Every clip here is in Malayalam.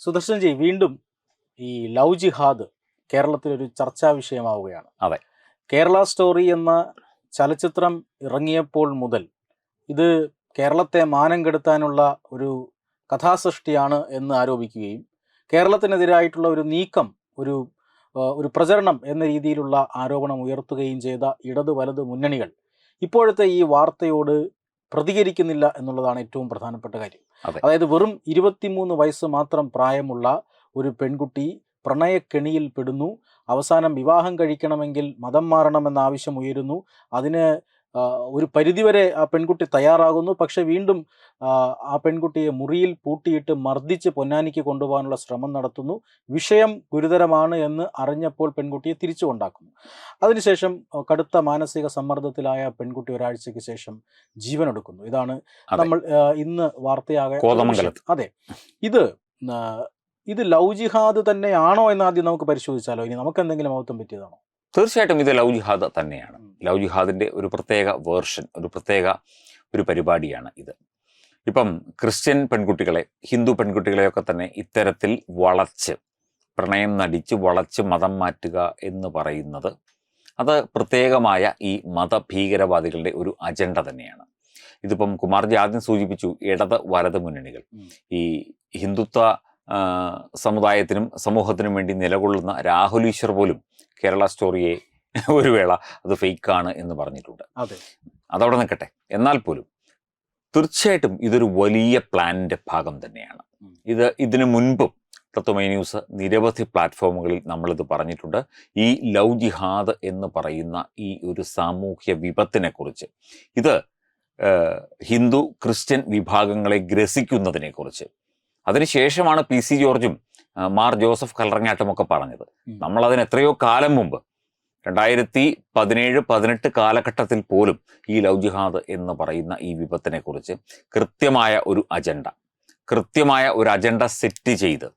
സുദർശൻ ജി വീണ്ടും ഈ ലവ് ജിഹാദ് കേരളത്തിലൊരു ചർച്ചാ വിഷയമാവുകയാണ് അതെ. കേരള സ്റ്റോറി എന്ന ചലച്ചിത്രം ഇറങ്ങിയപ്പോൾ മുതൽ ഇത് കേരളത്തെ മാനം കെടുത്താനുള്ള ഒരു കഥാസൃഷ്ടിയാണ് എന്ന് ആരോപിക്കുകയും കേരളത്തിനെതിരായിട്ടുള്ള ഒരു നീക്കം ഒരു ഒരു പ്രചരണം എന്ന രീതിയിലുള്ള ആരോപണം ഉയർത്തുകയും ചെയ്ത ഇടത് വലത് മുന്നണികൾ ഇപ്പോഴത്തെ ഈ വാർത്തയോട് പ്രതികരിക്കുന്നില്ല എന്നുള്ളതാണ് ഏറ്റവും പ്രധാനപ്പെട്ട കാര്യം. അതായത് വെറും ഇരുപത്തിമൂന്ന് വയസ്സ് മാത്രം പ്രായമുള്ള ഒരു പെൺകുട്ടി പ്രണയക്കെണിയിൽ പെടുന്നു. അവസാനം വിവാഹം കഴിക്കണമെങ്കിൽ മതം മാറണമെന്ന ആവശ്യം ഉയരുന്നു. അതിന് ഒരു പരിധിവരെ ആ പെൺകുട്ടി തയ്യാറാകുന്നു. പക്ഷെ വീണ്ടും ആ, പെൺകുട്ടിയെ മുറിയിൽ പൂട്ടിയിട്ട് മർദ്ദിച്ച് പൊന്നാനിക്ക് കൊണ്ടുപോകാനുള്ള ശ്രമം നടത്തുന്നു. വിഷയം ഗുരുതരമാണ് എന്ന് അറിഞ്ഞപ്പോൾ പെൺകുട്ടിയെ തിരിച്ചു കൊണ്ടാക്കുന്നു. അതിനുശേഷം കടുത്ത മാനസിക സമ്മർദ്ദത്തിലായ പെൺകുട്ടി ഒരാഴ്ചയ്ക്ക് ശേഷം ജീവനെടുക്കുന്നു. ഇതാണ് നമ്മൾ ഇന്ന് വാർത്തയാകെ. അതെ. ഇത് ഇത് ലവ് ജിഹാദ് തന്നെയാണോ എന്ന് ആദ്യം നമുക്ക് പരിശോധിച്ചാലോ? ഇനി നമുക്ക് എന്തെങ്കിലും മഹത്വം പറ്റിയതാണോ? തീർച്ചയായിട്ടും ഇത് ലവ് ജിഹാദ് തന്നെയാണ്. ലവ് ജിഹാദിന്റെ ഒരു പ്രത്യേക വേർഷൻ ഒരു പ്രത്യേക ഒരു പരിപാടിയാണ് ഇത്. ഇപ്പം ക്രിസ്ത്യൻ പെൺകുട്ടികളെ ഹിന്ദു പെൺകുട്ടികളെയൊക്കെ തന്നെ ഇത്തരത്തിൽ വളച്ച് പ്രണയം നടിച്ച് വളച്ച് മതം മാറ്റുക എന്ന് പറയുന്നത് അത് പ്രത്യേകമായ ഈ മതഭീകരവാദികളുടെ ഒരു അജണ്ട തന്നെയാണ്. ഇതിപ്പം കുമാർജി ആദ്യം സൂചിപ്പിച്ചു ഇടത് വലത് മുന്നണികൾ. ഈ ഹിന്ദുത്വ സമുദായത്തിനും സമൂഹത്തിനും വേണ്ടി നിലകൊള്ളുന്ന രാഹുൽ ഈശ്വർ പോലും കേരള സ്റ്റോറിയെ ഒരു വേള അത് ഫേക്കാണ് എന്ന് പറഞ്ഞിട്ടുണ്ട്. അതെ. അതവിടെ നിൽക്കട്ടെ. എന്നാൽ പോലും തീർച്ചയായിട്ടും ഇതൊരു വലിയ പ്ലാനിന്റെ ഭാഗം തന്നെയാണ്. ഇത് ഇതിനു മുൻപും തത്വമൈ ന്യൂസ് നിരവധി പ്ലാറ്റ്ഫോമുകളിൽ നമ്മളിത് പറഞ്ഞിട്ടുണ്ട്. ഈ ലവ് ജിഹാദ് എന്ന് പറയുന്ന ഈ ഒരു സാമൂഹ്യ വിപത്തിനെ കുറിച്ച് ഇത് ഹിന്ദു ക്രിസ്ത്യൻ വിഭാഗങ്ങളെ ഗ്രസിക്കുന്നതിനെ കുറിച്ച് അതിനുശേഷമാണ് പി സി ജോർജും മാർ ജോസഫ് കല്ലറങ്ങാട്ടും ഒക്കെ പറഞ്ഞത്. നമ്മൾ അതിന് എത്രയോ കാലം മുമ്പ് രണ്ടായിരത്തി പതിനേഴ് പതിനെട്ട് കാലഘട്ടത്തിൽ പോലും ഈ ലവ് ജിഹാദ് എന്ന് പറയുന്ന ഈ വിപത്തിനെ കുറിച്ച് കൃത്യമായ ഒരു അജണ്ട കൃത്യമായ ഒരു അജണ്ട സെറ്റ് ചെയ്ത്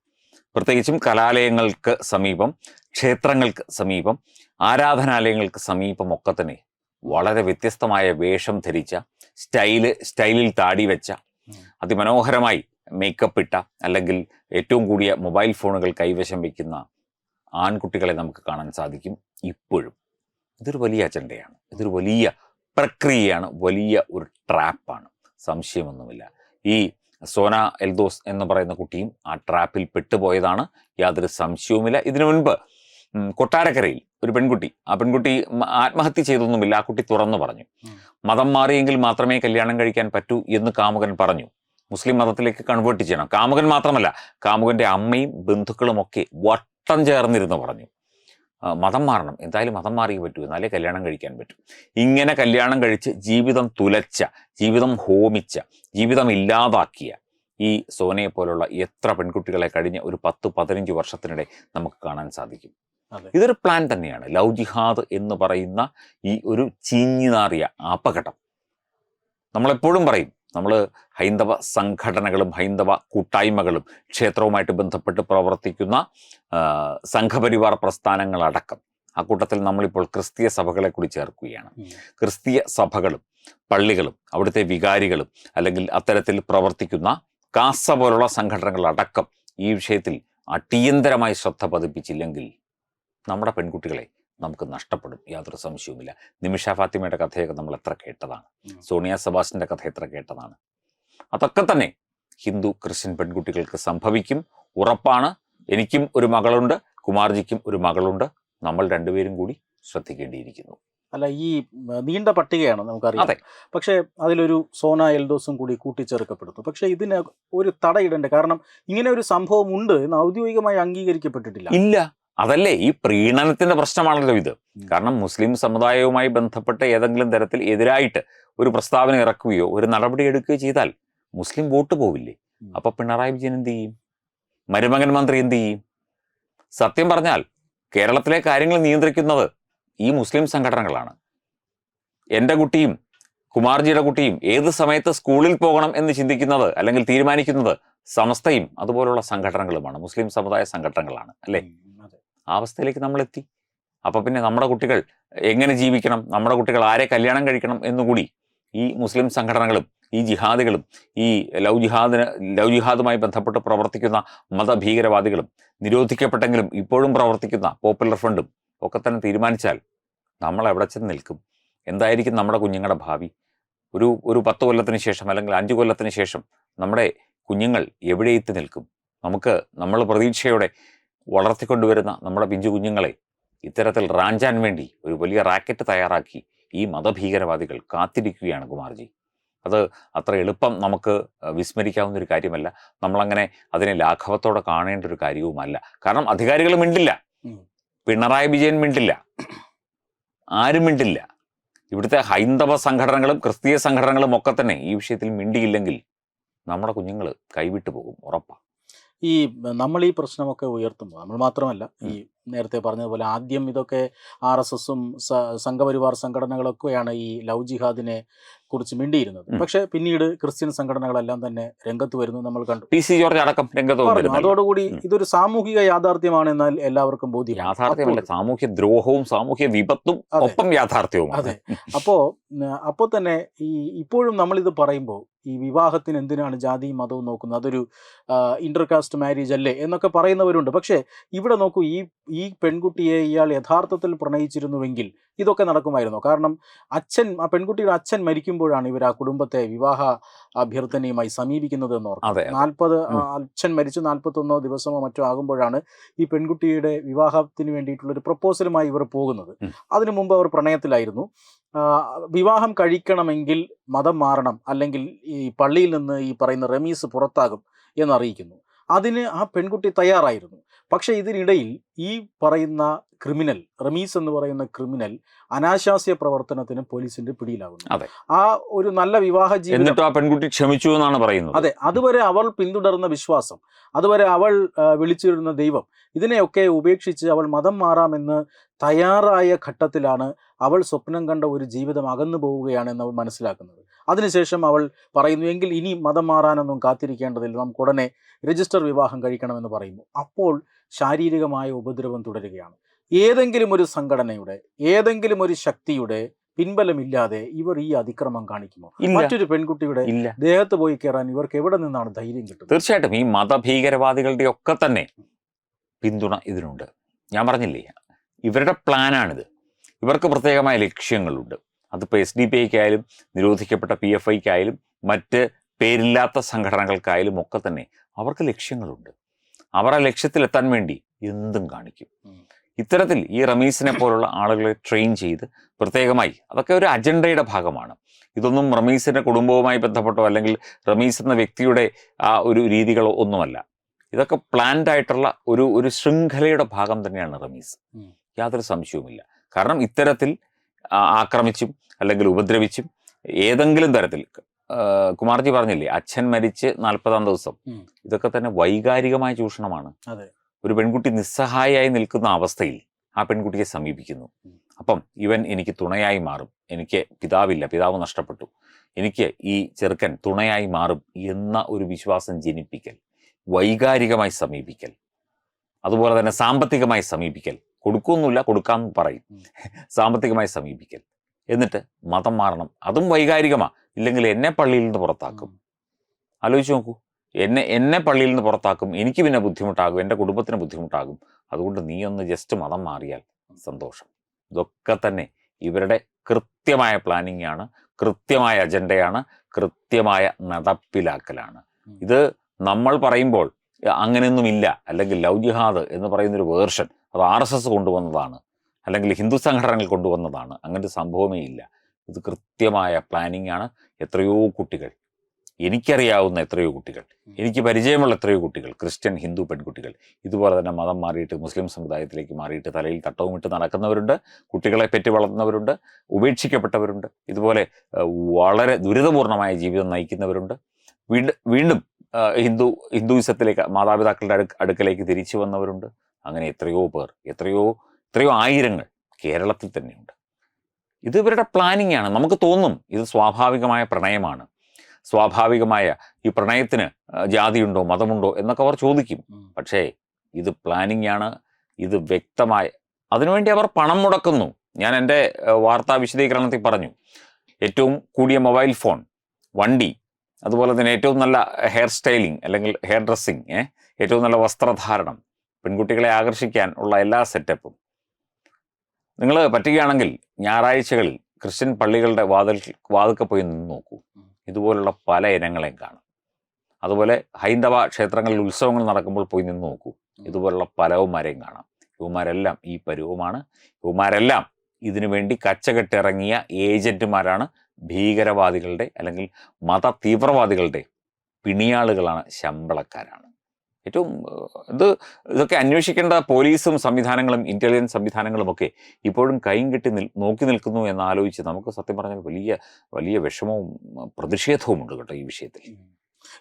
പ്രത്യേകിച്ചും കലാലയങ്ങൾക്ക് സമീപം ക്ഷേത്രങ്ങൾക്ക് സമീപം ആരാധനാലയങ്ങൾക്ക് സമീപമൊക്കെ തന്നെ വളരെ വ്യത്യസ്തമായ വേഷം ധരിച്ച സ്റ്റൈൽ സ്റ്റൈലിൽ താടി വെച്ച അതിമനോഹരമായി മേക്കപ്പ് ഇട്ട അല്ലെങ്കിൽ ഏറ്റവും കൂടിയ മൊബൈൽ ഫോണുകൾ കൈവശം വയ്ക്കുന്ന ആൺകുട്ടികളെ നമുക്ക് കാണാൻ സാധിക്കും ഇപ്പോഴും. ഇതൊരു വലിയ അജണ്ടയാണ് ഇതൊരു വലിയ പ്രക്രിയയാണ്. വലിയ ഒരു ട്രാപ്പാണ് സംശയമൊന്നുമില്ല. ഈ സോന എൽദോസ് എന്ന് പറയുന്ന കുട്ടിയും ആ ട്രാപ്പിൽ പെട്ടുപോയതാണ്. യാതൊരു സംശയവുമില്ല. ഇതിനു മുൻപ് കൊട്ടാരക്കരയിൽ ഒരു പെൺകുട്ടി ആ പെൺകുട്ടി ആത്മഹത്യ ചെയ്തൊന്നുമില്ല. ആ കുട്ടി തുറന്നു പറഞ്ഞു. മതം മാറിയെങ്കിൽ മാത്രമേ കല്യാണം കഴിക്കാൻ പറ്റൂ എന്ന് കാമുകൻ പറഞ്ഞു. മുസ്ലിം മതത്തിലേക്ക് കൺവേർട്ട് ചെയ്യണം. കാമുകൻ മാത്രമല്ല കാമുകന്റെ അമ്മയും ബന്ധുക്കളും ഒക്കെ വട്ടം ചേർന്നിരുന്ന് പറഞ്ഞു മതം മാറണം. എന്തായാലും മതം മാറിയേ പറ്റൂ എന്നാലേ കല്യാണം കഴിക്കാൻ പറ്റൂ. ഇങ്ങനെ കല്യാണം കഴിച്ച് ജീവിതം തുലച്ച ജീവിതം ഹോമിച്ച ജീവിതം ഇല്ലാതാക്കിയ ഈ സോനയെ പോലുള്ള എത്ര പെൺകുട്ടികളെ കഴിഞ്ഞ ഒരു പത്ത് പതിനഞ്ച് വർഷത്തിനിടെ നമുക്ക് കാണാൻ സാധിക്കും. ഇതൊരു പ്ലാൻ തന്നെയാണ്. ലവ് ജിഹാദ് എന്ന് പറയുന്ന ഈ ഒരു ചീഞ്ഞിനാറിയ അപകടം നമ്മളെപ്പോഴും പറയും നമ്മൾ ഹൈന്ദവ സംഘടനകളും ഹൈന്ദവ കൂട്ടായ്മകളും ക്ഷേത്രവുമായിട്ട് ബന്ധപ്പെട്ട് പ്രവർത്തിക്കുന്ന സംഘപരിവാർ പ്രസ്ഥാനങ്ങളടക്കം. ആ കൂട്ടത്തിൽ നമ്മളിപ്പോൾ ക്രിസ്തീയ സഭകളെ കൂടി ചേർക്കുകയാണ്. ക്രിസ്തീയ സഭകളും പള്ളികളും അവിടുത്തെ വികാരികളും അല്ലെങ്കിൽ അത്തരത്തിൽ പ്രവർത്തിക്കുന്ന കാസ പോലുള്ള സംഘടനകളടക്കം ഈ വിഷയത്തിൽ അടിയന്തരമായി ശ്രദ്ധ പതിപ്പിച്ചില്ലെങ്കിൽ നമ്മുടെ പെൺകുട്ടികളെ നമുക്ക് നഷ്ടപ്പെടും. യാതൊരു സംശയവുമില്ല. നിമിഷ ഫാത്തിമയുടെ കഥയൊക്കെ നമ്മൾ എത്ര കേട്ടതാണ്. സോണിയ സബാസിന്റെ കഥ എത്ര കേട്ടതാണ്. അതൊക്കെ തന്നെ ഹിന്ദു ക്രിസ്ത്യൻ പെൺകുട്ടികൾക്ക് സംഭവിക്കും. ഉറപ്പാണ്. എനിക്കും ഒരു മകളുണ്ട്. കുമാർജിക്കും ഒരു മകളുണ്ട്. നമ്മൾ രണ്ടുപേരും കൂടി ശ്രദ്ധിക്കേണ്ടിയിരിക്കുന്നു. അല്ല ഈ നീണ്ട പട്ടികയാണ് നമുക്കറിയാം. പക്ഷെ പക്ഷേ അതിലൊരു സോന എൽഡോസും കൂടി കൂട്ടിച്ചേർക്കപ്പെടുന്നു. പക്ഷെ ഇതിന് ഒരു തടയിടേണ്ട കാരണം ഇങ്ങനെ ഒരു സംഭവം ഉണ്ട് എന്ന് ഔദ്യോഗികമായി അംഗീകരിക്കപ്പെട്ടിട്ടില്ല. ഇല്ല. അതല്ലേ? ഈ പ്രീണനത്തിന്റെ പ്രശ്നമാണല്ലോ ഇത്. കാരണം മുസ്ലിം സമുദായവുമായി ബന്ധപ്പെട്ട ഏതെങ്കിലും തരത്തിൽ എതിരായിട്ട് ഒരു പ്രസ്താവന ഇറക്കുകയോ ഒരു നടപടി എടുക്കുകയോ ചെയ്താൽ മുസ്ലിം വോട്ട് പോവില്ലേ. അപ്പൊ പിണറായി വിജയൻ എന്ത് ചെയ്യും? മരുമകൻ മന്ത്രി എന്ത് ചെയ്യും? സത്യം പറഞ്ഞാൽ കേരളത്തിലെ കാര്യങ്ങൾ നിയന്ത്രിക്കുന്നത് ഈ മുസ്ലിം സംഘടനകളാണ്. എന്റെ കുട്ടിയും കുമാർജിയുടെ കുട്ടിയും ഏത് സമയത്ത് സ്കൂളിൽ പോകണം എന്ന് ചിന്തിക്കുന്നത് അല്ലെങ്കിൽ തീരുമാനിക്കുന്നത് സമസ്തയും അതുപോലുള്ള സംഘടനകളുമാണ്. മുസ്ലിം സമുദായ സംഘടനകളാണ് അല്ലേ. ആ അവസ്ഥയിലേക്ക് നമ്മൾ എത്തി അപ്പൊ പിന്നെ നമ്മുടെ കുട്ടികൾ എങ്ങനെ ജീവിക്കണം? നമ്മുടെ കുട്ടികൾ ആരെ കല്യാണം കഴിക്കണം എന്നുകൂടി ഈ മുസ്ലിം സംഘടനകളും ഈ ജിഹാദികളും ഈ ലവ് ജിഹാദിന് ലവ് ജിഹാദുമായി ബന്ധപ്പെട്ട് പ്രവർത്തിക്കുന്ന മതഭീകരവാദികളും നിരോധിക്കപ്പെട്ടെങ്കിലും ഇപ്പോഴും പ്രവർത്തിക്കുന്ന പോപ്പുലർ ഫ്രണ്ടും ഒക്കെ തന്നെ തീരുമാനിച്ചാൽ നമ്മൾ എവിടെ ചെന്ന് നിൽക്കും? എന്തായിരിക്കും നമ്മുടെ കുഞ്ഞുങ്ങളുടെ ഭാവി? ഒരു ഒരു പത്ത് കൊല്ലത്തിന് ശേഷം അല്ലെങ്കിൽ അഞ്ച് കൊല്ലത്തിന് ശേഷം നമ്മുടെ കുഞ്ഞുങ്ങൾ എവിടെ എത്തി നിൽക്കും? നമുക്ക് നമ്മൾ പ്രതീക്ഷയോടെ വളർത്തിക്കൊണ്ടുവരുന്ന നമ്മുടെ പിഞ്ചു കുഞ്ഞുങ്ങളെ ഇത്തരത്തിൽ റാഞ്ചാൻ വേണ്ടി ഒരു വലിയ റാക്കറ്റ് തയ്യാറാക്കി ഈ മതഭീകരവാദികൾ കാത്തിരിക്കുകയാണ് കുമാർജി. അത് അത്ര എളുപ്പം നമുക്ക് വിസ്മരിക്കാവുന്ന ഒരു കാര്യമല്ല. നമ്മളങ്ങനെ അതിനെ ലാഘവത്തോടെ കാണേണ്ട ഒരു കാര്യവുമല്ല. കാരണം അധികാരികൾ മിണ്ടില്ല. പിണറായി വിജയൻ മിണ്ടില്ല. ആരും മിണ്ടില്ല. ഇവിടുത്തെ ഹൈന്ദവ സംഘടനകളും ക്രിസ്തീയ സംഘടനകളും ഒക്കെ തന്നെ ഈ വിഷയത്തിൽ മിണ്ടിയില്ലെങ്കിൽ നമ്മുടെ കുഞ്ഞുങ്ങൾ കൈവിട്ടു പോകും ഉറപ്പാണ് ഈ നമ്മൾ ഈ പ്രശ്നമൊക്കെ ഉയർത്തുമ്പോൾ നമ്മൾ മാത്രമല്ല ഈ നേരത്തെ പറഞ്ഞതുപോലെ ആദ്യം ഇതൊക്കെ ആർ എസ് എസും സംഘപരിവാർ സംഘടനകളൊക്കെയാണ് ഈ ലവ് ജിഹാദിനെ കുറിച്ച് മിണ്ടിയിരുന്നത്. പക്ഷെ പിന്നീട് ക്രിസ്ത്യൻ സംഘടനകളെല്ലാം തന്നെ രംഗത്ത് വരുന്നു നമ്മൾ കണ്ടു. പി സി ജോർജ് അടക്കം രംഗത്ത്. അതോടുകൂടി ഇതൊരു സാമൂഹിക യാഥാർത്ഥ്യമാണ് എന്നാൽ എല്ലാവർക്കും ബോധ്യം. യാഥാർത്ഥ്യമല്ല സാമൂഹ്യ ദ്രോഹവും സാമൂഹ്യ വിപത്തും ഒപ്പം യാഥാർത്ഥ്യവും അതെ. അപ്പോ അപ്പോ തന്നെ ഈ ഇപ്പോഴും നമ്മളിത് പറയുമ്പോൾ ഈ വിവാഹത്തിന് എന്തിനാണ് ജാതിയും മതവും നോക്കുന്നത്? അതൊരു ഇന്റർകാസ്റ്റ് മാരേജ് അല്ലേ എന്നൊക്കെ പറയുന്നവരുണ്ട്. പക്ഷേ ഇവിടെ നോക്കൂ ഈ ഈ പെൺകുട്ടിയെ ഇയാൾ യഥാർത്ഥത്തിൽ പ്രണയിച്ചിരുന്നുവെങ്കിൽ ഇതൊക്കെ നടക്കുമായിരുന്നു? കാരണം അച്ഛൻ ആ പെൺകുട്ടിയുടെ അച്ഛൻ മരിക്കുമ്പോഴാണ് ഇവർ ആ കുടുംബത്തെ വിവാഹ അഭ്യർത്ഥനയുമായി സമീപിക്കുന്നത് എന്ന് ഓർക്കാം. നാൽപ്പത്. അച്ഛൻ മരിച്ചു നാൽപ്പത്തൊന്നോ ദിവസമോ മറ്റോ ആകുമ്പോഴാണ് ഈ പെൺകുട്ടിയുടെ വിവാഹത്തിന് വേണ്ടിയിട്ടുള്ള ഒരു പ്രപ്പോസലുമായി ഇവർ പോകുന്നത്. അതിനു മുമ്പ് അവർ പ്രണയത്തിലായിരുന്നു. വിവാഹം കഴിക്കണമെങ്കിൽ മതം മാറണം അല്ലെങ്കിൽ ഈ പള്ളിയിൽ നിന്ന് ഈ പറയുന്ന റമീസ് പുറത്താകും എന്നറിയിക്കുന്നു അതിന് ആ പെൺകുട്ടി തയ്യാറായിരുന്നു. പക്ഷെ ഇതിനിടയിൽ ഈ പറയുന്ന ക്രിമിനൽ റമീസ് എന്ന് പറയുന്ന ക്രിമിനൽ അനാശാസ്യ പ്രവർത്തനത്തിന് പോലീസിന്റെ പിടിയിലാകുന്നു ആ ഒരു നല്ല വിവാഹ ജീവിതം ആ പെൺകുട്ടി ക്ഷമിച്ചു എന്നാണ് പറയുന്നത്. അതെ അതുവരെ അവൾ പിന്തുടർന്ന വിശ്വാസം അതുവരെ അവൾ വിളിച്ചിരുന്ന ദൈവം ഇതിനെയൊക്കെ ഉപേക്ഷിച്ച് അവൾ മതം മാറാമെന്ന് തയ്യാറായ ഘട്ടത്തിലാണ് അവൾ സ്വപ്നം കണ്ട ഒരു ജീവിതം അകന്നു പോവുകയാണെന്ന് അവൾ മനസ്സിലാക്കുന്നത്. അതിനുശേഷം അവൾ പറയുന്നു എങ്കിൽ ഇനി മതം മാറാനൊന്നും കാത്തിരിക്കേണ്ടതില്ല. നമുക്ക് ഉടനെ രജിസ്റ്റർ വിവാഹം കഴിക്കണമെന്ന് പറയുന്നു. അപ്പോൾ ശാരീരികമായ ഉപദ്രവം തുടരുകയാണ്. ഏതെങ്കിലും ഒരു സംഘടനയുടെ ഏതെങ്കിലും ഒരു ശക്തിയുടെ പിൻബലമില്ലാതെ ഇവർ ഈ അതിക്രമം കാണിക്കുമോ മറ്റൊരു പെൺകുട്ടിയുടെ ദേഹത്ത് പോയി കയറാൻ ഇവർക്ക് എവിടെ നിന്നാണ് ധൈര്യം കിട്ടുന്നത്? തീർച്ചയായിട്ടും ഈ മതഭീകരവാദികളുടെ ഒക്കെ തന്നെ പിന്തുണ ഇതിനുണ്ട്. ഞാൻ പറഞ്ഞില്ലേ ഇവരുടെ പ്ലാനാണിത് ഇവർക്ക് പ്രത്യേകമായ ലക്ഷ്യങ്ങളുണ്ട്. അതിപ്പോൾ എസ് ഡി പി ഐക്കായാലും നിരോധിക്കപ്പെട്ട പി എഫ് ഐക്കായാലും മറ്റ് പേരില്ലാത്ത സംഘടനകൾക്കായാലും ഒക്കെ തന്നെ അവർക്ക് ലക്ഷ്യങ്ങളുണ്ട്. അവർ ആ ലക്ഷ്യത്തിലെത്താൻ വേണ്ടി എന്തും കാണിക്കും. ഇത്തരത്തിൽ ഈ റമീസിനെ പോലുള്ള ആളുകളെ ട്രെയിൻ ചെയ്ത് പ്രത്യേകമായി അതൊക്കെ ഒരു അജണ്ടയുടെ ഭാഗമാണ്. ഇതൊന്നും റമീസിന്റെ കുടുംബവുമായി ബന്ധപ്പെട്ടോ അല്ലെങ്കിൽ റമീസ് എന്ന വ്യക്തിയുടെ ആ ഒരു രീതികളോ ഒന്നുമല്ല. ഇതൊക്കെ പ്ലാൻഡ് ആയിട്ടുള്ള ഒരു ഒരു ശൃംഖലയുടെ ഭാഗം തന്നെയാണ് റമീസ്. യാതൊരു സംശയവുമില്ല. കാരണം ഇത്തരത്തിൽ ആക്രമിച്ചും അല്ലെങ്കിൽ ഉപദ്രവിച്ചും ഏതെങ്കിലും തരത്തിൽ. കുമാർജി പറഞ്ഞില്ലേ അച്ഛൻ മരിച്ച് നാൽപ്പതാം ദിവസം. ഇതൊക്കെ തന്നെ വൈകാരികമായ ചൂഷണമാണ്. ഒരു പെൺകുട്ടി നിസ്സഹായായി നിൽക്കുന്ന അവസ്ഥയിൽ ആ പെൺകുട്ടിയെ സമീപിക്കുന്നു. അപ്പം ഇവൻ എനിക്ക് തുണയായി മാറും. എനിക്ക് പിതാവില്ല പിതാവ് നഷ്ടപ്പെട്ടു. എനിക്ക് ഈ ചെറുക്കൻ തുണയായി മാറും എന്ന ഒരു വിശ്വാസം ജനിപ്പിക്കൽ വൈകാരികമായി സമീപിക്കൽ അതുപോലെ തന്നെ സാമ്പത്തികമായി സമീപിക്കൽ കൊടുക്കൊന്നുമില്ല കൊടുക്കാം പറയും. സാമ്പത്തികമായി സമീപിക്കൽ എന്നിട്ട് മതം മാറണം. അതും വൈകാരികമാ. ഇല്ലെങ്കിൽ എന്നെ പള്ളിയിൽ നിന്ന് പുറത്താക്കും. ആലോചിച്ച് നോക്കൂ. എന്നെ എന്നെ പള്ളിയിൽ നിന്ന് പുറത്താക്കും. എനിക്ക് പിന്നെ ബുദ്ധിമുട്ടാകും. എന്റെ കുടുംബത്തിന് ബുദ്ധിമുട്ടാകും. അതുകൊണ്ട് നീ ഒന്ന് ജസ്റ്റ് മതം മാറിയാൽ സന്തോഷം. ഇതൊക്കെ തന്നെ ഇവരുടെ കൃത്യമായ പ്ലാനിങ് ആണ് കൃത്യമായ അജണ്ടയാണ് കൃത്യമായ നടപ്പിലാക്കലാണ്. ഇത് നമ്മൾ പറയുമ്പോൾ "ഏ, അങ്ങനെയൊന്നുമില്ല. അല്ലെങ്കിൽ ലൗജിഹാദ് ജിഹാദ് എന്ന് പറയുന്നൊരു വേർഷൻ അത് ആർ എസ് എസ് കൊണ്ടുവന്നതാണ്. അല്ലെങ്കിൽ ഹിന്ദു സംഘടനകൾ കൊണ്ടുവന്നതാണ്. അങ്ങനത്തെ സംഭവമേ ഇല്ല. ഇത് കൃത്യമായ പ്ലാനിങ് ആണ്. എത്രയോ കുട്ടികൾ. എനിക്കറിയാവുന്ന എത്രയോ കുട്ടികൾ. എനിക്ക് പരിചയമുള്ള എത്രയോ കുട്ടികൾ. ക്രിസ്ത്യൻ ഹിന്ദു പെൺകുട്ടികൾ. ഇതുപോലെ തന്നെ മതം മാറിയിട്ട് മുസ്ലിം സമുദായത്തിലേക്ക് മാറിയിട്ട് തലയിൽ തട്ടവും ഇട്ട് നടക്കുന്നവരുണ്ട്. കുട്ടികളെ പെറ്റി വളർത്തുന്നവരുണ്ട്. ഉപേക്ഷിക്കപ്പെട്ടവരുണ്ട്. ഇതുപോലെ വളരെ ദുരിതപൂർണമായ ജീവിതം നയിക്കുന്നവരുണ്ട്. വീണ്ടും വീണ്ടും ഹിന്ദു ഹിന്ദുയിസത്തിലേക്ക് മാതാപിതാക്കളുടെ അടുക്ക അടുക്കലേക്ക് തിരിച്ചു വന്നവരുണ്ട്. അങ്ങനെ എത്രയോ പേർ എത്രയോ എത്രയോ ആയിരങ്ങൾ കേരളത്തിൽ തന്നെയുണ്ട്. ഇത് ഇവരുടെ പ്ലാനിങ് ആണ്. നമുക്ക് തോന്നും ഇത് സ്വാഭാവികമായ പ്രണയമാണ്. സ്വാഭാവികമായ ഈ പ്രണയത്തിന് ജാതിയുണ്ടോ മതമുണ്ടോ എന്നൊക്കെ അവർ ചോദിക്കും. പക്ഷേ ഇത് പ്ലാനിങ് ആണ്. ഇത് വ്യക്തമായ അതിനുവേണ്ടി അവർ പണം മുടക്കുന്നു. ഞാൻ എന്റെ വാർത്താ വിശദീകരണത്തിൽ പറഞ്ഞു. ഏറ്റവും കൂടിയ മൊബൈൽ ഫോൺ വണ്ടി അതുപോലെ തന്നെ ഏറ്റവും നല്ല ഹെയർ സ്റ്റൈലിംഗ് അല്ലെങ്കിൽ ഹെയർ ഡ്രസ്സിങ് ഏറ്റവും നല്ല വസ്ത്രധാരണം പെൺകുട്ടികളെ ആകർഷിക്കാൻ ഉള്ള എല്ലാ സെറ്റപ്പും നിങ്ങൾ പറ്റുകയാണെങ്കിൽ ഞായറാഴ്ചകളിൽ ക്രിസ്ത്യൻ പള്ളികളുടെ വാതിൽ വാതിൽക്ക് പോയി നിന്ന് നോക്കൂ. ഇതുപോലുള്ള പല ഇനങ്ങളെയും കാണും. അതുപോലെ ഹൈന്ദവ ക്ഷേത്രങ്ങളിൽ ഉത്സവങ്ങൾ നടക്കുമ്പോൾ പോയി നിന്ന് നോക്കൂ. ഇതുപോലുള്ള പലവുമാരെയും കാണാം. ഇവന്മാരെല്ലാം ഈ പരുവമാണ്. ഇവന്മാരെല്ലാം ഇതിനു വേണ്ടി കച്ചകെട്ടിറങ്ങിയ ഏജന്റുമാരാണ്. ഭീകരവാദികളുടെ അല്ലെങ്കിൽ മത തീവ്രവാദികളുടെ പിണിയാളുകളാണ് ശമ്പളക്കാരാണ്. ഏറ്റവും ഇത് ഇതൊക്കെ അന്വേഷിക്കേണ്ട പോലീസും സംവിധാനങ്ങളും ഇന്റലിജൻസ് സംവിധാനങ്ങളും ഒക്കെ ഇപ്പോഴും കൈയും കെട്ടി നിൽ നോക്കി നിൽക്കുന്നു എന്ന് ആലോചിച്ച് നമുക്ക് സത്യം പറഞ്ഞാൽ വലിയ വലിയ വിഷമവും പ്രതിഷേധവും ഉണ്ട് കേട്ടോ ഈ വിഷയത്തിൽ.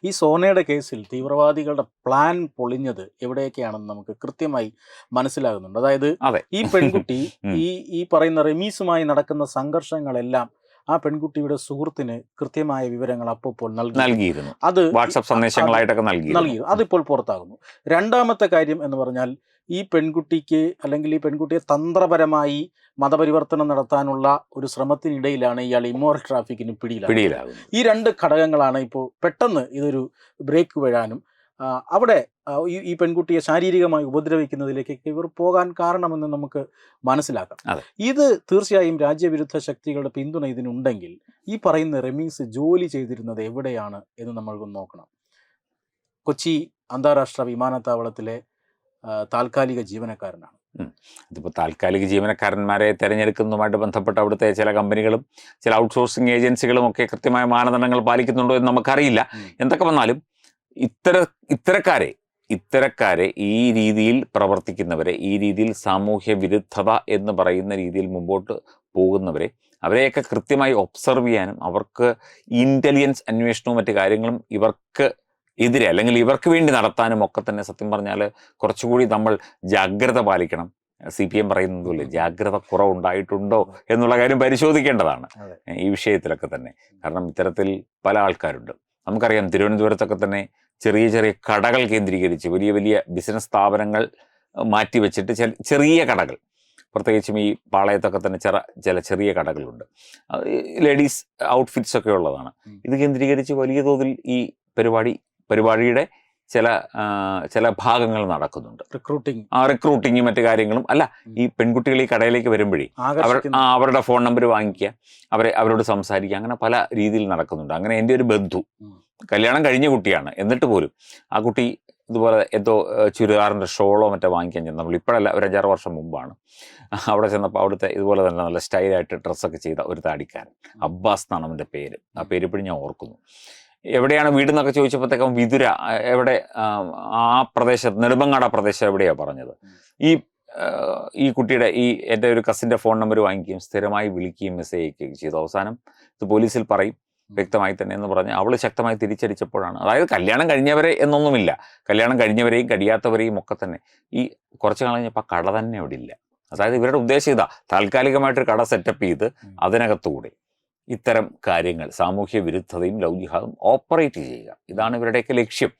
ഈ സോനയുടെ കേസിൽ തീവ്രവാദികളുടെ പ്ലാൻ പൊളിഞ്ഞത് എവിടെയൊക്കെയാണെന്ന് നമുക്ക് കൃത്യമായി മനസ്സിലാകുന്നുണ്ട്. അതായത് അതെ. ഈ പെൺകുട്ടി ഈ ഈ പറയുന്ന റെമീസുമായി നടക്കുന്ന സംഘർഷങ്ങളെല്ലാം ആ പെൺകുട്ടിയുടെ സുഹൃത്തിന് കൃത്യമായ വിവരങ്ങൾ അപ്പോൾ നൽകി നൽകിയിരുന്നു. അത് വാട്സപ്പ് സന്ദേശങ്ങളായിട്ടൊക്കെ നൽകി നൽകിയിരുന്നു. നൽകി അതിപ്പോൾ പുറത്താകുന്നു. രണ്ടാമത്തെ കാര്യം എന്ന് പറഞ്ഞാൽ ഈ പെൺകുട്ടിക്ക് അല്ലെങ്കിൽ ഈ പെൺകുട്ടിയെ തന്ത്രപരമായി മതപരിവർത്തനം നടത്താനുള്ള ഒരു ശ്രമത്തിനിടയിലാണ് ഇയാൾ ഇമോർ ട്രാഫിക്കിന് പിടിയിലാകുന്നത്. പിടിയിലാകുന്നു ഈ രണ്ട് ഘടകങ്ങളാണ് ഇപ്പോൾ പെട്ടെന്ന് ഇതൊരു ബ്രേക്ക് വീഴാനും അവിടെ ഈ പെൺകുട്ടിയെ ശാരീരികമായി ഉപദ്രവിക്കുന്നതിലേക്ക് ഇവർ പോകാൻ കാരണമെന്ന് നമുക്ക് മനസ്സിലാക്കാം. ഇത് തീർച്ചയായും രാജ്യവിരുദ്ധ ശക്തികളുടെ പിന്തുണ ഇതിനുണ്ടെങ്കിൽ ഈ പറയുന്ന റമീസ് ജോലി ചെയ്തിരുന്നത് എവിടെയാണ് എന്ന് നമ്മൾക്ക് നോക്കണം. കൊച്ചി അന്താരാഷ്ട്ര വിമാനത്താവളത്തിലെ താൽക്കാലിക ജീവനക്കാരനാണ്. അതിപ്പോൾ താൽക്കാലിക ജീവനക്കാരന്മാരെ തിരഞ്ഞെടുക്കുന്നതുമായിട്ട് ബന്ധപ്പെട്ട അവിടുത്തെ ചില കമ്പനികളും ചില ഔട്ട്സോഴ്സിംഗ് ഏജൻസികളും ഒക്കെ കൃത്യമായ മാനദണ്ഡങ്ങൾ പാലിക്കുന്നുണ്ടോ എന്ന് നമുക്കറിയില്ല. എന്തൊക്കെ വന്നാലും ഇത്തര ഇത്തരക്കാരെ ഇത്തരക്കാരെ ഈ രീതിയിൽ പ്രവർത്തിക്കുന്നവരെ ഈ രീതിയിൽ സാമൂഹ്യ വിരുദ്ധത എന്ന് പറയുന്ന രീതിയിൽ മുമ്പോട്ട് പോകുന്നവരെ അവരെയൊക്കെ കൃത്യമായി ഒബ്സർവ് ചെയ്യാനും അവർക്ക് ഇന്റലിജൻസ് അന്വേഷണവും മറ്റു കാര്യങ്ങളും ഇവർക്ക് എതിരെ അല്ലെങ്കിൽ ഇവർക്ക് വേണ്ടി നടത്താനും ഒക്കെ തന്നെ സത്യം പറഞ്ഞാൽ കുറച്ചുകൂടി നമ്മൾ ജാഗ്രത പാലിക്കണം. സി പി എം പറയുന്നതുപോലെ ജാഗ്രത കുറവുണ്ടായിട്ടുണ്ടോ എന്നുള്ള കാര്യം പരിശോധിക്കേണ്ടതാണ്. ഈ വിഷയത്തിലൊക്കെ തന്നെ. കാരണം ഇത്തരത്തിൽ പല ആൾക്കാരുണ്ട്. നമുക്കറിയാം തിരുവനന്തപുരത്തൊക്കെ തന്നെ ചെറിയ ചെറിയ കടകൾ കേന്ദ്രീകരിച്ച് വലിയ വലിയ ബിസിനസ് സ്ഥാപനങ്ങൾ മാറ്റിവെച്ചിട്ട് ചെറിയ കടകൾ. പ്രത്യേകിച്ചും ഈ പാളയത്തൊക്കെ തന്നെ ചെറ ചില ചെറിയ കടകളുണ്ട്. ലേഡീസ് ഔട്ട്ഫിറ്റ്സ് ഒക്കെ ഉള്ളതാണ്. ഇത് കേന്ദ്രീകരിച്ച് വലിയ തോതിൽ ഈ പരിപാടി പരിപാടിയുടെ ചില ചില ഭാഗങ്ങൾ നടക്കുന്നുണ്ട്. റിക്രൂട്ടിംഗ് ആ റിക്രൂട്ടിങ്ങും മറ്റു കാര്യങ്ങളും അല്ല ഈ പെൺകുട്ടികൾ ഈ കടയിലേക്ക് വരുമ്പോഴേ അവർ അവരുടെ ഫോൺ നമ്പർ വാങ്ങിക്കുക അവരെ അവരോട് സംസാരിക്കുക അങ്ങനെ പല രീതിയിൽ നടക്കുന്നുണ്ട്. അങ്ങനെ എന്റെ ഒരു ബന്ധു കല്യാണം കഴിഞ്ഞ കുട്ടിയാണ്. എന്നിട്ട് പോലും ആ കുട്ടി ഇതുപോലെ എന്തോ ചുരിദാറിന്റെ ഷോളോ മറ്റോ വാങ്ങിക്കാൻ ചെന്നപ്പോൾ ഇപ്പോഴല്ല ഒരു അഞ്ചാറ് വർഷം മുമ്പാണ്. അവിടെ ചെന്നപ്പോൾ അവിടുത്തെ ഇതുപോലെ തന്നെ നല്ല സ്റ്റൈലായിട്ട് ഡ്രസ്സൊക്കെ ചെയ്ത ഒരു താടിക്കാരൻ. അബ്ബാസ് എന്നാണ് അവന്റെ പേര്. ആ പേര് ഇപ്പോഴും ഞാൻ ഓർക്കുന്നു. എവിടെയാണ് വീട് എന്നൊക്കെ ചോദിച്ചപ്പോഴത്തേക്കും വിതുര എവിടെ ആ, പ്രദേശത്ത് നെടുമങ്ങാട പ്രദേശം എവിടെയാണ് പറഞ്ഞത്? ഈ ഈ കുട്ടിയുടെ ഈ എന്റെ ഒരു കസിന്റെ ഫോൺ നമ്പർ വാങ്ങിക്കുകയും സ്ഥിരമായി വിളിക്കുകയും മെസ്സേജ് അയക്കുകയും ചെയ്തു. അവസാനം ഇത് പോലീസിൽ പറയും വ്യക്തമായി തന്നെ എന്ന് പറഞ്ഞ് അവൾ ശക്തമായി തിരിച്ചടിച്ചപ്പോഴാണ്. അതായത് കല്യാണം കഴിഞ്ഞവരെ എന്നൊന്നുമില്ല. കല്യാണം കഴിഞ്ഞവരെയും കഴിയാത്തവരെയും ഒക്കെ തന്നെ. ഈ കുറച്ച് കാലം കഴിഞ്ഞപ്പോൾ ആ കട തന്നെ അവിടെ ഇല്ല. അതായത് ഇവരുടെ ഉദ്ദേശം ഇതാ താൽക്കാലികമായിട്ടൊരു കട സെറ്റപ്പ് ചെയ്ത്. അതിനകത്തുകൂടെ. ഇത്തരം കാര്യങ്ങൾ സാമൂഹ്യ വിരുദ്ധതയും ലവ് ഓപ്പറേറ്റ് ചെയ്യുക. ഇതാണ് ഇവരുടെയൊക്കെ ലക്ഷ്യം.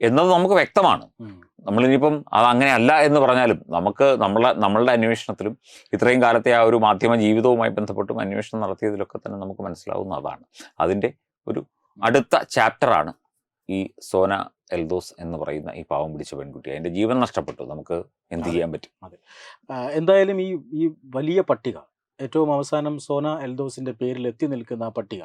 എന്നത് നമുക്ക് വ്യക്തമാണ്. നമ്മൾ നമ്മളിനിയിപ്പം അത് അങ്ങനെയല്ല എന്ന് പറഞ്ഞാലും നമുക്ക് നമ്മളെ നമ്മളുടെ അന്വേഷണത്തിലും ഇത്രയും കാലത്തെ ആ ഒരു മാധ്യമ ജീവിതവുമായി ബന്ധപ്പെട്ടും അന്വേഷണം നടത്തിയതിലൊക്കെ തന്നെ നമുക്ക് മനസ്സിലാവുന്ന അതാണ്. അതിന്റെ ഒരു അടുത്ത ചാപ്റ്ററാണ് ഈ സോന എൽദോസ് എന്ന് പറയുന്ന ഈ പാവം പിടിച്ച പെൺകുട്ടി. അതിന്റെ ജീവൻ നഷ്ടപ്പെട്ടു. നമുക്ക് എന്ത് ചെയ്യാൻ പറ്റും? അതെ. എന്തായാലും ഈ ഈ വലിയ പട്ടിക ഏറ്റവും അവസാനം സോന എൽദോസിന്റെ പേരിൽ എത്തി നിൽക്കുന്ന പട്ടിക.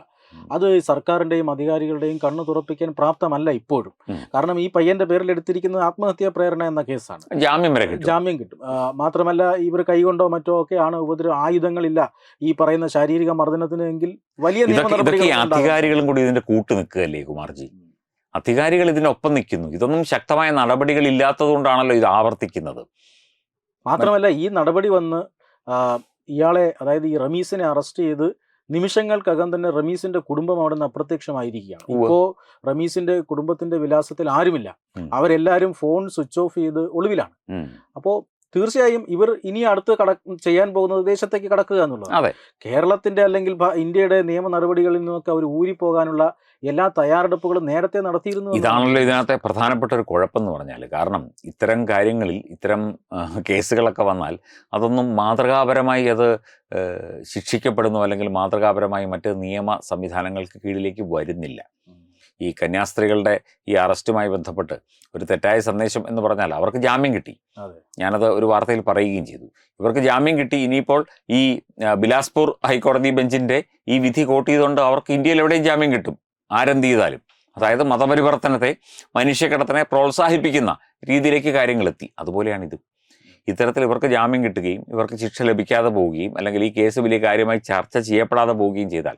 അത് സർക്കാരിന്റെയും അധികാരികളുടെയും കണ്ണു തുറപ്പിക്കാൻ പ്രാപ്തമല്ല ഇപ്പോഴും. കാരണം ഈ പയ്യന്റെ പേരിൽ എടുത്തിരിക്കുന്നത് ആത്മഹത്യാ പ്രേരണ എന്ന കേസാണ്. ജാമ്യം വരെ കിട്ടും. ജാമ്യം കിട്ടും. മാത്രമല്ല ഇവർ കൈകൊണ്ടോ മറ്റോ ഒക്കെ ആണ് ഉപദ്രവ ആയുധങ്ങളില്ല ഈ പറയുന്ന ശാരീരിക മർദ്ദനത്തിന് എങ്കിൽ വലിയ. അധികാരികളും കൂടി ഇതിന്റെ കൂട്ട് നിൽക്കുകയല്ലേ കുമാർജി? അധികാരികൾ ഇതിനൊപ്പം നിൽക്കുന്നു. ഇതൊന്നും ശക്തമായ നടപടികൾ ഇല്ലാത്തത് കൊണ്ടാണല്ലോ ഇത് ആവർത്തിക്കുന്നത്. മാത്രമല്ല ഈ നടപടി വന്ന് ഇയാളെ അതായത് ഈ റമീസിനെ അറസ്റ്റ് ചെയ്ത് നിമിഷങ്ങൾക്കകം തന്നെ റമീസിന്റെ കുടുംബം അവിടെ നിന്ന് അപ്രത്യക്ഷമായിരിക്കുകയാണ്. ഇപ്പോ റമീസിന്റെ കുടുംബത്തിന്റെ വിലാസത്തിൽ ആരുമില്ല. അവരെല്ലാവരും അവരെല്ലാരും ഫോൺ സ്വിച്ച് ഓഫ് ചെയ്ത് ഒളിവിലാണ്. അപ്പോ അപ്പോൾ തീർച്ചയായും ഇവർ ഇനി അടുത്ത് കട ചെയ്യാൻ പോകുന്നത് ദേശത്തേക്ക് കടക്കുക എന്നുള്ളത് കേരളത്തിന്റെ അല്ലെങ്കിൽ ഇന്ത്യയുടെ നിയമ നടപടികളിൽ നിന്നൊക്കെ അവർ ഊരിപ്പോകാനുള്ള എല്ലാ തയ്യാറെടുപ്പുകളും നേരത്തെ നടത്തിയിരുന്നു. ഇതാണല്ലോ ഇതിനകത്തെ പ്രധാനപ്പെട്ട ഒരു കുഴപ്പമെന്ന് പറഞ്ഞാൽ കാരണം ഇത്തരം കാര്യങ്ങളിൽ ഇത്തരം കേസുകളൊക്കെ വന്നാൽ അതൊന്നും മാതൃകാപരമായി അത് ശിക്ഷിക്കപ്പെടുന്നു അല്ലെങ്കിൽ മാതൃകാപരമായി മറ്റ് നിയമ സംവിധാനങ്ങൾക്ക് കീഴിലേക്ക് വരുന്നില്ല. ഈ കന്യാസ്ത്രീകളുടെ ഈ അറസ്റ്റുമായി ബന്ധപ്പെട്ട് ഒരു തെറ്റായ സന്ദേശം എന്ന് പറഞ്ഞാൽ അവർക്ക് ജാമ്യം കിട്ടി. ഞാനത് ഒരു വാർത്തയിൽ പറയുകയും ചെയ്തു. ഇവർക്ക് ജാമ്യം കിട്ടി. ഇനിയിപ്പോൾ ഈ ബിലാസ്പൂർ ഹൈക്കോടതി ബെഞ്ചിന്റെ ഈ വിധി കോട്ട് ചെയ്തുകൊണ്ട് അവർക്ക് ഇന്ത്യയിൽ എവിടെയും ജാമ്യം കിട്ടും. ആരെന്ത് ചെയ്താലും അതായത് മതപരിവർത്തനത്തെ മനുഷ്യക്കടത്തിനെ പ്രോത്സാഹിപ്പിക്കുന്ന രീതിയിലേക്ക് കാര്യങ്ങളെത്തി. അതുപോലെയാണ് ഇത് ഇത്തരത്തിൽ ഇവർക്ക് ജാമ്യം കിട്ടുകയും ഇവർക്ക് ശിക്ഷ ലഭിക്കാതെ പോവുകയും അല്ലെങ്കിൽ ഈ കേസ് വലിയ കാര്യമായി ചർച്ച ചെയ്യപ്പെടാതെ പോവുകയും ചെയ്താൽ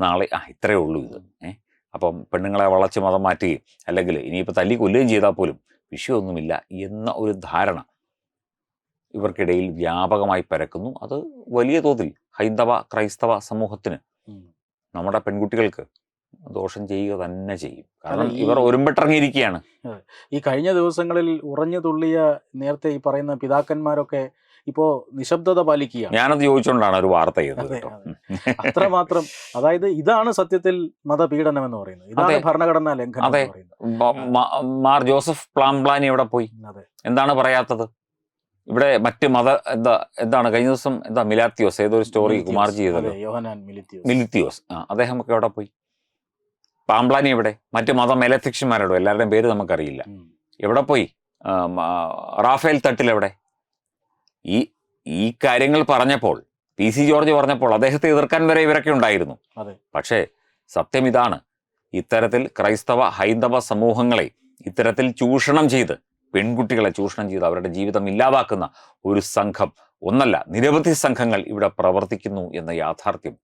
നാളെ ആ ഇത്രയേ ഉള്ളൂ ഇത്. ഏഹ് അപ്പം പെണ്ണുങ്ങളെ വളച്ച് മതം മാറ്റുകയും അല്ലെങ്കിൽ ഇനിയിപ്പോൾ തല്ലി കൊല്ലുകയും ചെയ്താൽ പോലും വിഷയമൊന്നുമില്ല എന്ന ഒരു ധാരണ ഇവർക്കിടയിൽ വ്യാപകമായി പരക്കുന്നു. അത് വലിയ തോതിൽ ഹൈന്ദവ ക്രൈസ്തവ സമൂഹത്തിന് നമ്മുടെ പെൺകുട്ടികൾക്ക് ദോഷം ചെയ്യുക തന്നെ ചെയ്യും. കാരണം ഇവർ ഒരുമ്പിട്ടിറങ്ങിയിരിക്കുകയാണ്. ഈ കഴിഞ്ഞ ദിവസങ്ങളിൽ ഉറഞ്ഞു തുള്ളിയ നേരത്തെ ഈ പറയുന്ന പിതാക്കന്മാരൊക്കെ ഇപ്പോ നിശബ്ദത പാലിക്കുക ഞാനത് ചോദിച്ചുകൊണ്ടാണ് ഒരു വാർത്ത ചെയ്തത് അത്രമാത്രം അതായത് ഇതാണ് സത്യത്തിൽ മതപീഡനം എന്ന് പറയുന്നത്. ഇതാണ്. ഭരണഘടനാ ലംഘനം അതെ. മാർ ജോസഫ് പ്ലാൻ എവിടെ പോയി? എന്താണ് പറയാത്തത്? ഇവിടെ മറ്റ് മത എന്താ എന്താണ് കഴിഞ്ഞ ദിവസം എന്താ മിലാത്തിയോസ് ഏതോ ഒരു സ്റ്റോറി കുമാർജി ചെയ്തത് മിലിത്തിയോസ്. അദ്ദേഹം ഒക്കെ എവിടെ പോയി? പാംപ്ലാനി എവിടെ? മറ്റു മത മേലധ്യക്ഷന്മാരോടും എല്ലാവരുടെയും പേര് നമുക്കറിയില്ല. എവിടെ പോയി? റാഫേൽ തട്ടിൽ എവിടെ? ഈ ഈ കാര്യങ്ങൾ പറഞ്ഞപ്പോൾ പി സി ജോർജ് പറഞ്ഞപ്പോൾ അദ്ദേഹത്തെ എതിർക്കാൻ വരെ ഇവരൊക്കെ ഉണ്ടായിരുന്നു. പക്ഷേ സത്യം ഇതാണ്. ഇത്തരത്തിൽ ക്രൈസ്തവ ഹൈന്ദവ സമൂഹങ്ങളെ ഇത്തരത്തിൽ ചൂഷണം ചെയ്ത് പെൺകുട്ടികളെ ചൂഷണം ചെയ്ത് അവരുടെ ജീവിതം ഇല്ലാതാക്കുന്ന ഒരു സംഘം ഒന്നല്ല നിരവധി സംഘങ്ങൾ ഇവിടെ പ്രവർത്തിക്കുന്നു എന്ന യാഥാർത്ഥ്യം.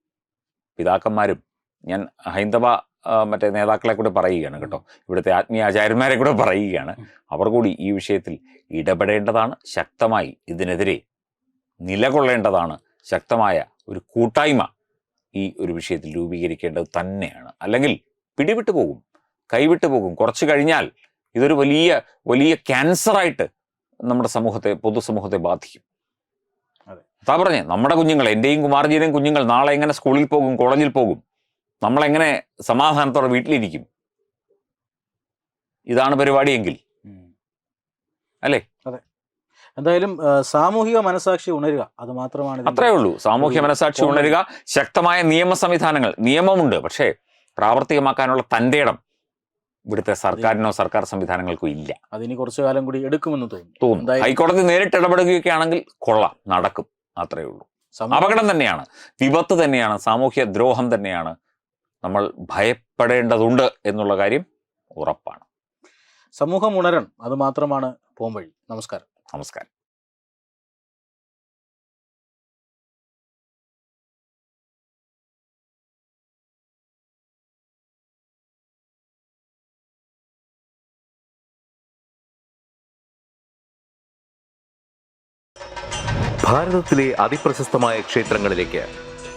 പിതാക്കന്മാരും ഞാൻ ഹൈന്ദവ മറ്റേ നേതാക്കളെ കൂടെ പറയുകയാണ് കേട്ടോ. ഇവിടുത്തെ ആത്മീയ ആചാര്യന്മാരെ കൂടെ പറയുകയാണ്. അവർ കൂടി ഈ വിഷയത്തിൽ ഇടപെടേണ്ടതാണ് ശക്തമായി ഇതിനെതിരെ നിലകൊള്ളേണ്ടതാണ് ശക്തമായ ഒരു കൂട്ടായ്മ ഈ ഒരു വിഷയത്തിൽ രൂപീകരിക്കേണ്ടത് തന്നെയാണ്. അല്ലെങ്കിൽ പിടിവിട്ടു പോകും കൈവിട്ടു പോകും. കുറച്ച് കഴിഞ്ഞാൽ ഇതൊരു വലിയ വലിയ ക്യാൻസറായിട്ട് നമ്മുടെ സമൂഹത്തെ പൊതുസമൂഹത്തെ ബാധിക്കും. അതെ. അതാ പറഞ്ഞേ നമ്മുടെ കുഞ്ഞുങ്ങൾ എന്റെയും കുമാർജിയുടെയും കുഞ്ഞുങ്ങൾ നാളെ എങ്ങനെ സ്കൂളിൽ പോകും കോളേജിൽ പോകും നമ്മളെങ്ങനെ സമാധാനത്തോടെ വീട്ടിലിരിക്കും? ഇതാണ് പരിപാടിയെങ്കിൽ. അല്ലേ? അതെ. എന്തായാലും സാമൂഹിക മനസാക്ഷി ഉണരുക. അത് മാത്രമാണ് അത്രേ ഉള്ളൂ. സാമൂഹിക മനസാക്ഷി ഉണരുക. ശക്തമായ നിയമ സംവിധാനങ്ങൾ. നിയമമുണ്ട്. പക്ഷേ പ്രാവർത്തികമാക്കാനുള്ള തന്റെ ഇടം ഇവിടുത്തെ സർക്കാരിനോ സർക്കാർ സംവിധാനങ്ങൾക്കോ ഇല്ല. അതിന് കുറച്ചു കാലം കൂടി എടുക്കുമെന്ന് തോന്നുന്നു. തോന്നുന്നു ഹൈക്കോടതി നേരിട്ട് ഇടപെടുകയൊക്കെ ആണെങ്കിൽ കൊള്ളാം. നടക്കും. അത്രേ ഉള്ളൂ. അപകടം തന്നെയാണ്. വിപത്ത് തന്നെയാണ്. സാമൂഹ്യ ദ്രോഹം തന്നെയാണ്. നമ്മൾ ഭയപ്പെടേണ്ടതുണ്ട് എന്നുള്ള കാര്യം ഉറപ്പാണ്. സമൂഹം ഉണരണം അത് മാത്രമാണ് പോംവഴി നമസ്കാരം. നമസ്കാരം. ഭാരതത്തിലെ അതിപ്രശസ്തമായ ക്ഷേത്രങ്ങളിലേക്ക്